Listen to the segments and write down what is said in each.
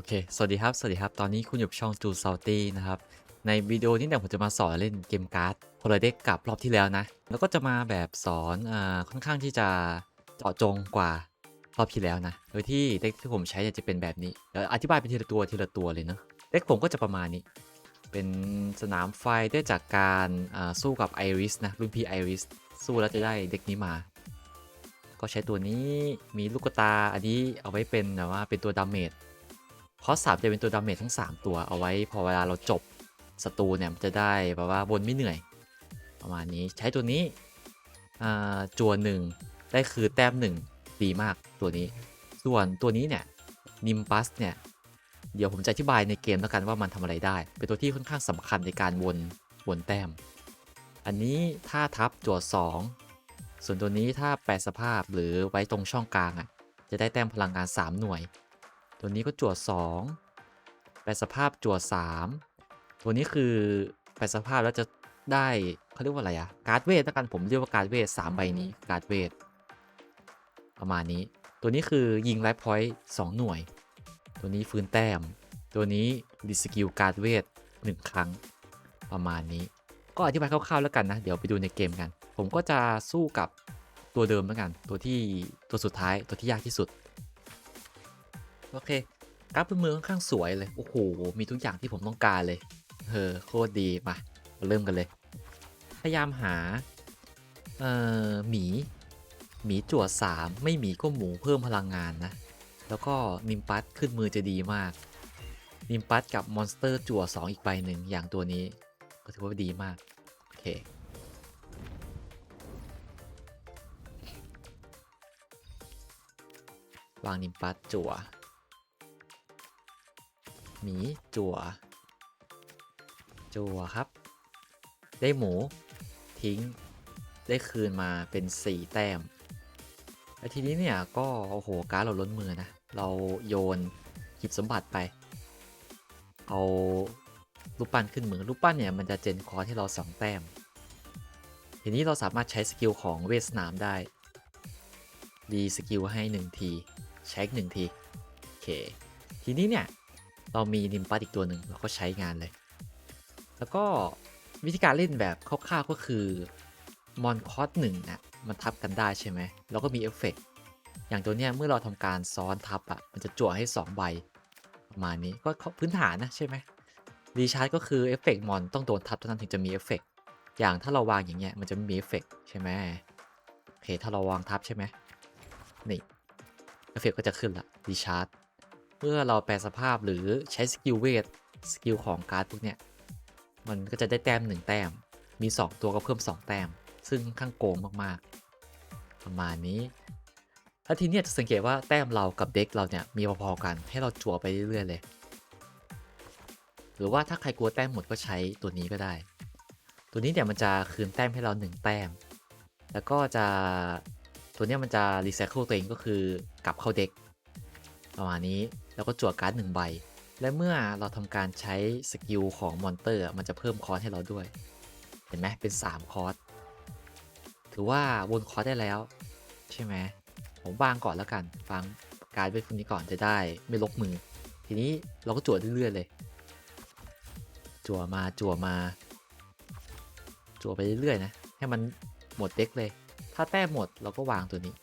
โอเค สวัสดีครับ สวัสดีครับ ตอนนี้คุณอยู่ช่องจูซาลตี้นะครับ ในวิดีโอนี้เนี่ยผมจะมาสอนเล่นเกมการ์ดโพลาเด็กกับรอบที่แล้วนะ แล้วก็จะมาแบบสอนอ่าค่อนข้างที่จะเจาะจงกว่ารอบที่แล้วนะ โดยที่เด็กที่ผมใช้เนี่ยจะเป็นแบบนี้เดี๋ยวอธิบายเป็นทีละตัวทีละตัวเลยเนาะ เด็กผมก็จะประมาณนี้ เป็นสนามไฟได้จากการอ่าสู้กับไอริสนะรุ่นพี่ไอริสสู้แล้วจะได้เด็กนี้มา ก็ใช้ตัวนี้ มีลูกตา อันนี้เอาไว้เป็นแบบว่าเป็นตัวดาเมจ คอสสามจะเป็นตัวดาเมจทั้ง 3 ตัวเอาไว้พอเวลาเราจบศัตรูเนี่ยมันจะได้แบบว่าบนไม่เหนื่อย ประมาณนี้ใช้ตัวนี้จัวหนึ่งได้คือแต้มหนึ่งดีมากตัวนี้ ส่วนตัวนี้เนี่ยนิมปัสเนี่ยเดี๋ยวผมจะอธิบายในเกมแล้วกันว่ามันทำอะไรได้ เป็นตัวที่ค่อนข้างสำคัญในการวนวนแต้ม อันนี้ถ้าทับจัว2ส่วนตัวนี้ถ้าแปลสภาพหรือไว้ตรงช่องกลางอะจะได้แต้มพลังงาน 3 หน่วย ตัวนี้ก็จั่ว2แปลสภาพจั่ว3 ตัวนี้คือแปลสภาพแล้วจะได้เขาเรียกว่าอะไรอะการ์ดเวทแล้วกันผมเรียกว่าการ์ดเวท3ใบนี้การ์ดเวทประมาณนี้ ตัวนี้คือยิงไลฟ์พอยต์2หน่วย ตัวนี้ฟื้นแต้ม ตัวนี้ดิสกิลการ์ดเวท1ครั้งประมาณนี้ ก็อธิบายคร่าวๆแล้วกันนะ เดี๋ยวไปดูในเกมกัน ผมก็จะสู้กับตัวเดิมแล้วกัน ตัวที่ตัวสุดท้ายตัวที่ยากที่สุด โอเคกราฟบนมือค่อนข้างสวยเลย โอ้โห มีทุกอย่างที่ผมต้องการเลย เออ โคตรดี มา มาเริ่มกันเลย พยายามหา เอ่อ หมี หมีจั่วสาม ไม่หมีก็หมูเพิ่มพลังงานนะ แล้วก็นิมปัสขึ้นมือจะดีมาก นิมปัสกับมอนสเตอร์จั่ว2อีกใบหนึ่งอย่างตัวนี้ ก็ถือว่าดีมาก โอเค วางนิมปัสจั่ว หมีจั่ว จั่วครับ ได้หมู ทิ้ง ได้คืนมาเป็น 4 แต้ม แล้วทีนี้เนี่ยก็ โอ้โห การดเราล้นมือนะ เราโยนหยิบสมบัติไป เอารูปปั้นขึ้นมือรูปปั้นเนี่ยมันจะเจนคอร์ที่เรา 2 แต้ม ทีนี้เราสามารถใช้สกิลของเวทสนามได้ดีสกิลให้ 1 ที ใช้หนึ่งที โอเค ทีนี้เนี่ย เรามีนิมปัสอีกตัวหนึ่งเราก็ใช้งานเลย แล้วก็วิธีการเล่นแบบคร่าวๆก็คือมอนคอสหนึ่งนะมันทับกันได้ใช่ไหมแล้วก็มีเอฟเฟกต์อย่างตัวเนี้ยเมื่อเราทำการซ้อนทับอะ่ะมันจะจั่วให้ 2 ใบ ประมาณนี้ก็พื้นฐานนะใช่ไหมรีชาร์จก็คือเอฟเฟกต์มอนต้องโดนทับเท่านั้นถึงจะมีเอฟเฟกต์อย่างถ้าเราวางอย่างเงี้ยมันจะไม่มีเอฟเฟกต์ใช่ไหมโอเคถ้าเราวางทับใช่ไหมนี่เอฟเฟกต์ก็จะขึ้นละรีชาร์จ เมื่อเราแปลสภาพหรือใช้สกิลเวทสกิลของการ์ดพวกเนี้ยมันก็จะได้แต้ม 1 แต้ม มี 2 ตัวก็เพิ่ม 2 แต้ม ซึ่งข้างโกงมากๆ ประมาณนี้แล้วทีเนี้ยจะสังเกตว่าแต้มเรากับเด็กเราเนี่ยมีพอๆกันให้เราจั่วไปเรื่อยๆเลย หรือว่าถ้าใครกลัวแต้มหมดก็ใช้ตัวนี้ก็ได้ ตัวนี้เนี่ยมันจะคืนแต้มให้เรา 1 แต้ม แล้วก็จะตัวนี้มันจะรีไซเคิลตัวเองก็คือกลับเข้าเด็กประมาณนี้ แล้วก็จั่วการ์ดหนึ่งใบ และเมื่อเราทำการใช้สกิลของมอนเตอร์มันจะเพิ่มคอร์สให้เราด้วย เห็นไหมเป็น 3 คอร์สถือว่าวนคอร์สได้แล้ว ใช่ไหมผมวางก่อนแล้วกันวางการไว้พวกนี้ก่อนจะได้ไม่ลกมือ ทีนี้เราก็จั่วเรื่อยๆเลย จั่วมาจั่วมา จั่วไปเรื่อยๆนะ ให้มันหมดเด็กเลย ถ้าแต้มหมดเราก็วางตัวนี้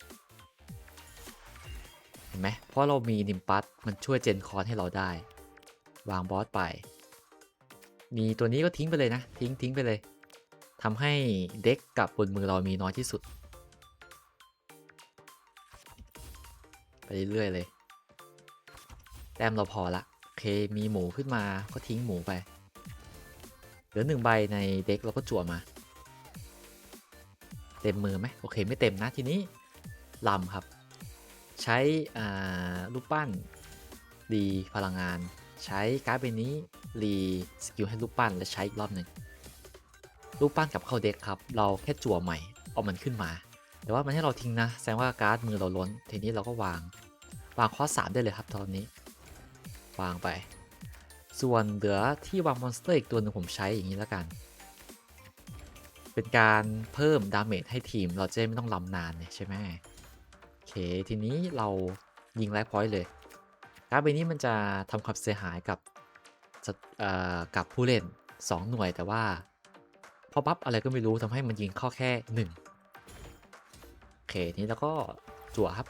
ห็นไหมเพราะเรามีนิมปัสมันช่วยเจนคอนให้เราได้ วางบอสไป มีตัวนี้ก็ทิ้งไปเลยนะ ทิ้งทิ้งไปเลยทำให้เด็กกับบนมือเรามีน้อยที่สุด ไปเรื่อยๆเลย แต้มเราพอละโอเคมีหมูขึ้นมาก็ทิ้งหมูไป เหลือหนึ่งใบในเด็กเราก็จั่วมา เต็มมือไหมโอเคไม่เต็มนะทีนี้ลำครับ ใช้รูปปั้นรีพลังงาน ใช้การ์ดใบนี้รีสกิลให้รูปปั้นและใช้อีกรอบหนึ่งรูปปั้นกับเข้าเด็กครับ เราแค่จั่วใหม่เอามันขึ้นมา แต่ว่ามันให้เราทิ้งนะ แสดงว่าการ์ดมือเราล้น ทีนี้เราก็วาง วางข้อ3ได้เลยครับตอนนี้ วางไป ส่วนเหลือที่วางมอนสเตอร์อีกตัวหนึ่งผมใช้อย่างนี้แล้วกัน เป็นการเพิ่มดาเมจให้ทีมเราจะไม่ต้องลำนานเนี่ยใช่ไหม เค ทีนี้เรายิงไลฟ์พอยต์เลยการ์ดใบนี้มันจะทำความเสียหายกับกับผู้เล่น 2 หน่วยแต่ว่า พอบัฟอะไรก็ไม่รู้ทำให้มันยิงข้าแค่ 1 โอเค นี้แล้วก็จั่วครับ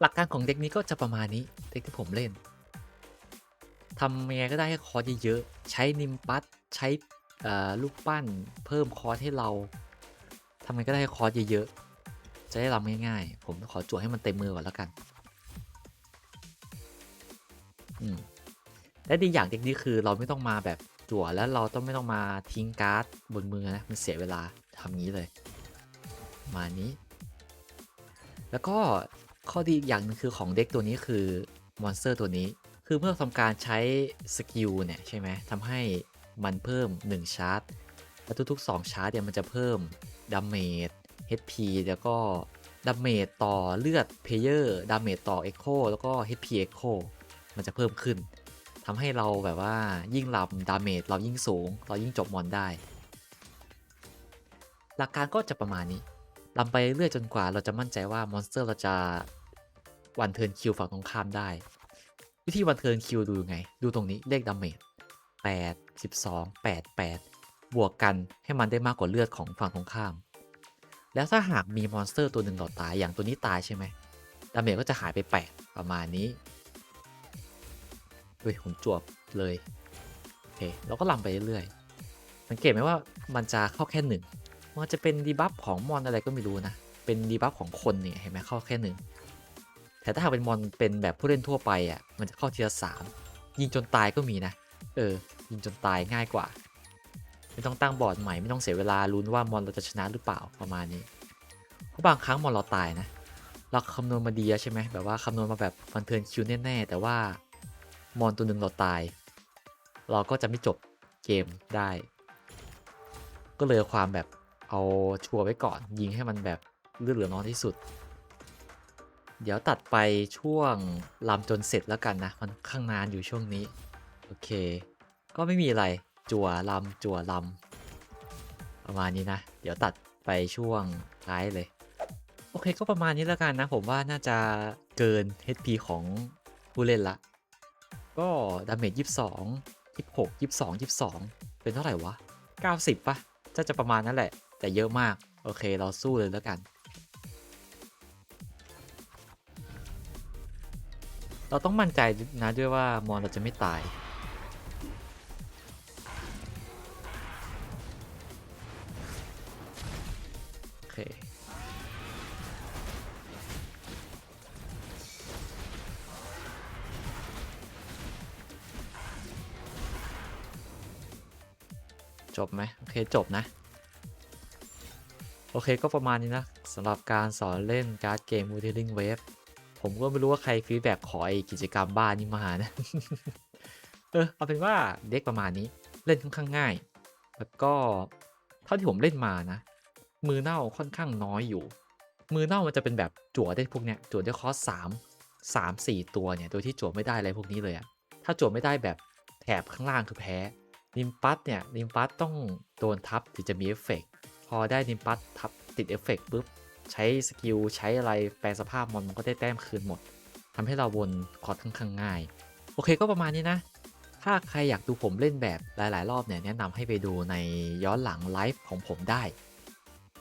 หลักการของเด็กนี้ก็จะประมาณนี้เด็กที่ผมเล่นทำยังไงก็ได้ให้คอร์สเยอะๆ ใช้นิมปัสใช้ลูกปั้นเพิ่มคอร์สให้เรา ทำไงก็ได้คอร์สเยอะๆ จะได้รำง่ายๆ ผมขอจั่วให้มันเต็มมือก่อนแล้วกัน อืม และดีอย่างเด็กนี้คือเราไม่ต้องมาแบบจั่วแล้วเราต้องไม่ต้องมาทิ้งการ์ดบนมือนะ มันเสียเวลาทำงี้เลย มานี้ แล้วก็ข้อดีอีกอย่างนึงคือของเด็กตัวนี้คือมอนสเตอร์ตัวนี้ คือเมื่อทำการใช้สกิลเนี่ยใช่ไหมทำให้มันเพิ่ม 1 ชาร์จ แล้วทุกๆ 2 ชาร์จเนี่ยมันจะเพิ่ม ดาเมจ HP แล้วก็ดาเมจต่อเลือดเพเยอร์ดาเมจต่อ Echo แล้วก็ HP Echo มันจะเพิ่มขึ้นทำให้เราแบบว่ายิ่งลำดาเมจเรายิ่งสูง เรายิ่งจบมอนได้ หลักการก็จะประมาณนี้ลำไปเรื่อยจนกว่าเราจะมั่นใจว่ามอนสเตอร์เราจะวันเทิร์นคิวฝั่งตรงข้ามได้ วิธีวันเทิร์นคิวดูยังไง ดูตรงนี้เลขดาเมจ8 12 8 8 บวกกันให้มันได้มากกว่าเลือดของฝั่งตรงข้าม แล้วถ้าหากมีมอนสเตอร์ตัวหนึ่งเราตายอย่างตัวนี้ตายใช่ไหมดาเมจก็จะหายไป8ประมาณนี้เฮ้ยผมจวบเลยโอเคเราก็ลำไปเรื่อยๆสังเกตไหมว่ามันจะเข้าแค่หนึ่งมันจะเป็นดีบัฟของมอนอะไรก็ไม่รู้นะ เป็นดีบัฟของคนเนี่ยเห็นไหมเข้าแค่หนึ่งแต่ถ้าหากเป็นมอนเป็นแบบผู้เล่นทั่วไปอะมันจะเข้าทีละสามยิงจนตายก็มีนะ เออ ยิงจนตายง่ายกว่า ไม่ต้องตั้งบอร์ดใหม่ไม่ต้องเสียเวลาลุ้นว่ามอนเราจะชนะหรือเปล่าประมาณนี้เพราะบางครั้งมอนเราตายนะเราคำนวณมาดีแล้วใช่ไหมแบบว่าคำนวณมาแบบฟันเทินคิวแน่ๆแต่ว่ามอนตัวหนึ่งเราตาย เราก็จะไม่จบเกมได้ ก็เลยความแบบเอาชัวร์ไว้ก่อน ยิงให้มันแบบเลือดเหลือน้อยที่สุด เดี๋ยวตัดไปช่วงลำจนเสร็จแล้วกันนะ มันข้างนานอยู่ช่วงนี้ โอเค ก็ไม่มีอะไร จั่วลำจั่วลำประมาณนี้นะ เดี๋ยวตัดไปช่วงท้ายเลย โอเคก็ประมาณนี้แล้วกันนะ ผมว่าน่าจะเกิน HP ของผู้เล่นละ ก็ดาเมจ22 26 22 22 เป็นเท่าไหร่วะ 90ปะจะจะประมาณนั้นแหละ แต่เยอะมาก โอเคเราสู้เลยแล้วกัน เราต้องมั่นใจนะด้วยว่ามอนเราจะไม่ตาย จบไหมโอเคจบนะ โอเคก็ประมาณนี้นะสำหรับการสอนเล่นการ์ดเกม Wuthering Wave ผมก็ไม่รู้ว่าใครฟีดแบ็กขอไอกิจกรรมบ้านนี้มานะ เออเอาเป็นว่าเด็กประมาณนี้เล่นค่อนข้างง่าย แล้วก็เท่าที่ผมเล่นมานะ มือเน่าค่อนข้างน้อยอยู่ มือเน่ามันจะเป็นแบบจั่วได้พวกเนี้ยจั่วได้คอสสามสามสี่ตัวเนี่ยโดยที่จั่วไม่ได้อะไรพวกนี้เลยอะถ้าจั่วไม่ได้แบบแถบข้างล่างคือแพ้ นิมปัสเนี่ยนิมปัสต้องโดนทับถึงจะมีเอฟเฟกต์พอได้นิมปัสทับติดเอฟเฟกต์ปุ๊บ ใช้สกิลใช้อะไรแปลสภาพมอนมันก็ได้แต้มคืนหมดทำให้เราวนคอร์ดค่อนข้างง่าย โอเคก็ประมาณนี้นะ ถ้าใครอยากดูผมเล่นแบบหลาย ๆ รอบเนี่ยแนะนำให้ไปดูในย้อนหลังไลฟ์ของผมได้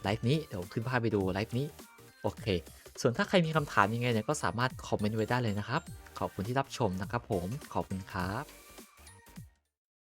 ไลฟ์นี้เดี๋ยวผมขึ้นภาพไปดูไลฟ์นี้โอเค ส่วนถ้าใครมีคำถามยังไงเนี่ยก็สามารถคอมเมนต์ไว้ได้เลยนะครับ ขอบคุณที่รับชมนะครับผม ขอบคุณครับ